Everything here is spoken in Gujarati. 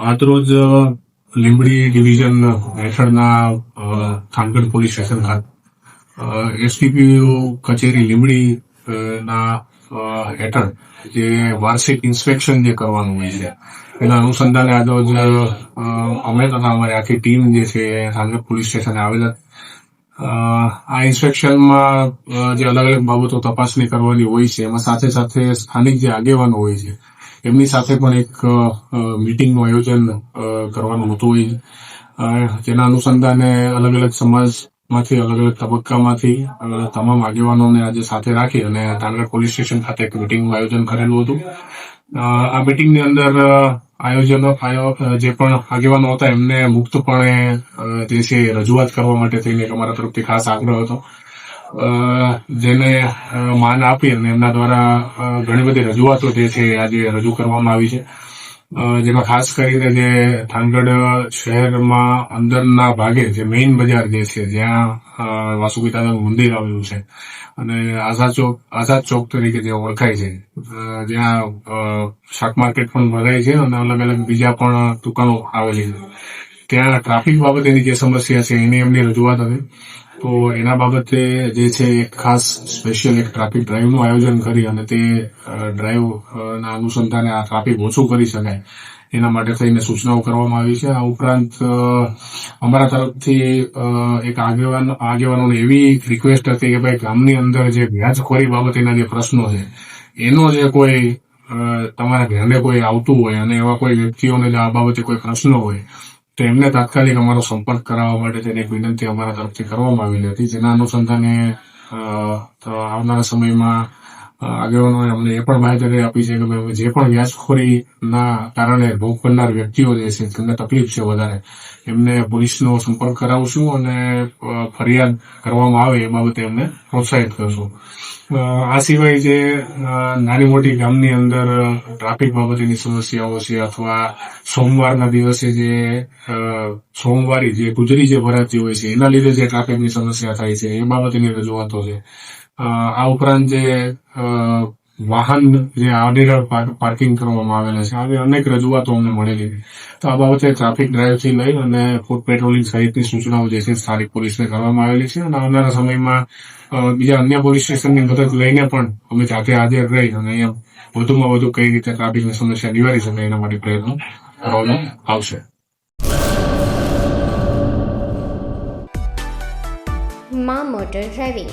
આજરોજ લીંબડી ડિવિઝન હેઠળના થાનગઢ પોલીસ સ્ટેશન ખાતે એસડીપીઓ કચેરી લીંબડી ના હેઠળ જે વાર્ષિક ઇન્સ્પેક્શન જે કરવાનું હોય છે, એના અનુસંધાને આજરોજ અમે તથા અમારી આખી ટીમ જે છે થાનગઢ પોલીસ સ્ટેશને આવેલા. આ ઇન્સ્પેક્શનમાં જે અલગ અલગ બાબતો તપાસણી કરવાની હોય છે, એમાં સાથે સાથે સ્થાનિક જે આગેવાનો હોય છે એમની સાથે પણ એક મીટિંગનું આયોજન કરવાનું હતું. હોય જેના અનુસંધાને અલગ અલગ સમાજમાંથી અલગ અલગ તબક્કામાંથી તમામ આગેવાનોને આજે સાથે રાખી અને તાંડગઢ પોલીસ સ્ટેશન ખાતે એક મિટિંગનું આયોજન કરેલું હતું. આ મિટિંગની અંદર આયોજનો જે પણ આગેવાનો હતા એમને મુક્તપણે તે છે રજૂઆત કરવા માટે થઈને અમારા તરફથી ખાસ આગ્રહ હતો. જેને માન આપી અને એમના દ્વારા ઘણી બધી રજૂઆતો જે છે આજે રજૂ કરવામાં આવી છે. જેમાં ખાસ કરીને જે થાનગઢ શહેરમાં અંદરના ભાગે જે મેઇન બજાર જે છે, જ્યાં વાસુકીતાનું મંદિર આવેલું છે, અને આઝાદ ચોક આઝાદ ચોક તરીકે જે ઓળખાય છે જ્યાં શાક માર્કેટ પણ ભરાય છે અને અલગ અલગ બીજા પણ દુકાનો આવેલી છે. ત્યાં ટ્રાફિક બાબતેની જે સમસ્યા છે એની એમની રજૂઆત હતી. તો એના બાબતે જે છે એક ખાસ સ્પેશિયલ એક ટ્રાફિક ડ્રાઈવનું આયોજન કરી અને તે અ, ડ્રાઈવ ના અનુસંધાને આ ટ્રાફિક ઓછું કરી શકાય. એના માટે થઈને સૂચનાઓ કરવામાં આવી છે. આ ઉપરાંત અમારા તરફથી એક આગેવાન આગેવાનોને એવી રિક્વેસ્ટ હતી કે ભાઈ ગામની અંદર જે વ્યાજખોરી બાબતેના જે પ્રશ્નો છે એનો જે કોઈ તમારા ઘરે કોઈ આવતું હોય અને એવા કોઈ વ્યક્તિઓને આ બાબતે કોઈ પ્રશ્નો હોય તો એમને તાત્કાલિક અમારો સંપર્ક કરાવવા માટે તેની એક વિનંતી અમારા તરફથી કરવામાં આવેલી હતી. જેના અનુસંધાને આવનારા સમયમાં આગેવાનોએ અમને એ પણ માહિતી આપી છે કે જે પણ વ્યાજખોરીના કારણે ભોગ બનનાર વ્યક્તિઓ જે છે તેમને તકલીફ છે વધારે, એમને પોલીસનો સંપર્ક કરાવશું અને ફરિયાદ કરવામાં આવે એ બાબતે એમને પ્રોત્સાહિત કરશું. આ સિવાય જે નાની મોટી ગામની અંદર ટ્રાફિક બાબતેની સમસ્યાઓ છે અથવા સોમવારના દિવસે જે સોમવારી જે ગુજરી જે ભરાતી હોય છે, એના લીધે જે ટ્રાફિકની સમસ્યા થાય છે, એ બાબતેની રજૂઆતો છે. આ ઉપરાંત જે વાહન જે આડેડર પાર્કિંગ કરવામાં આવેલા છે. આવી અનેક રજૂઆતો અમને મળેલી તો આ બાબતે ટ્રાફિક ડ્રાઈવથી લઈ અને ફૂડ પેટ્રોલિંગ સહિતની સૂચનાઓ જે છે સ્થાનિક પોલીસને કરવામાં આવેલી છે. અને આવનારા સમયમાં બીજા અન્ય પોલીસ સ્ટેશનની મદદ લઈને પણ અમે જાતે હાજર રહી અને અહીંયા વધુમાં વધુ કઈ રીતે ટ્રાફિકની સમસ્યા નિવારી શકાય એના માટે પ્રયત્નો કરવામાં આવશે. મા motor driving.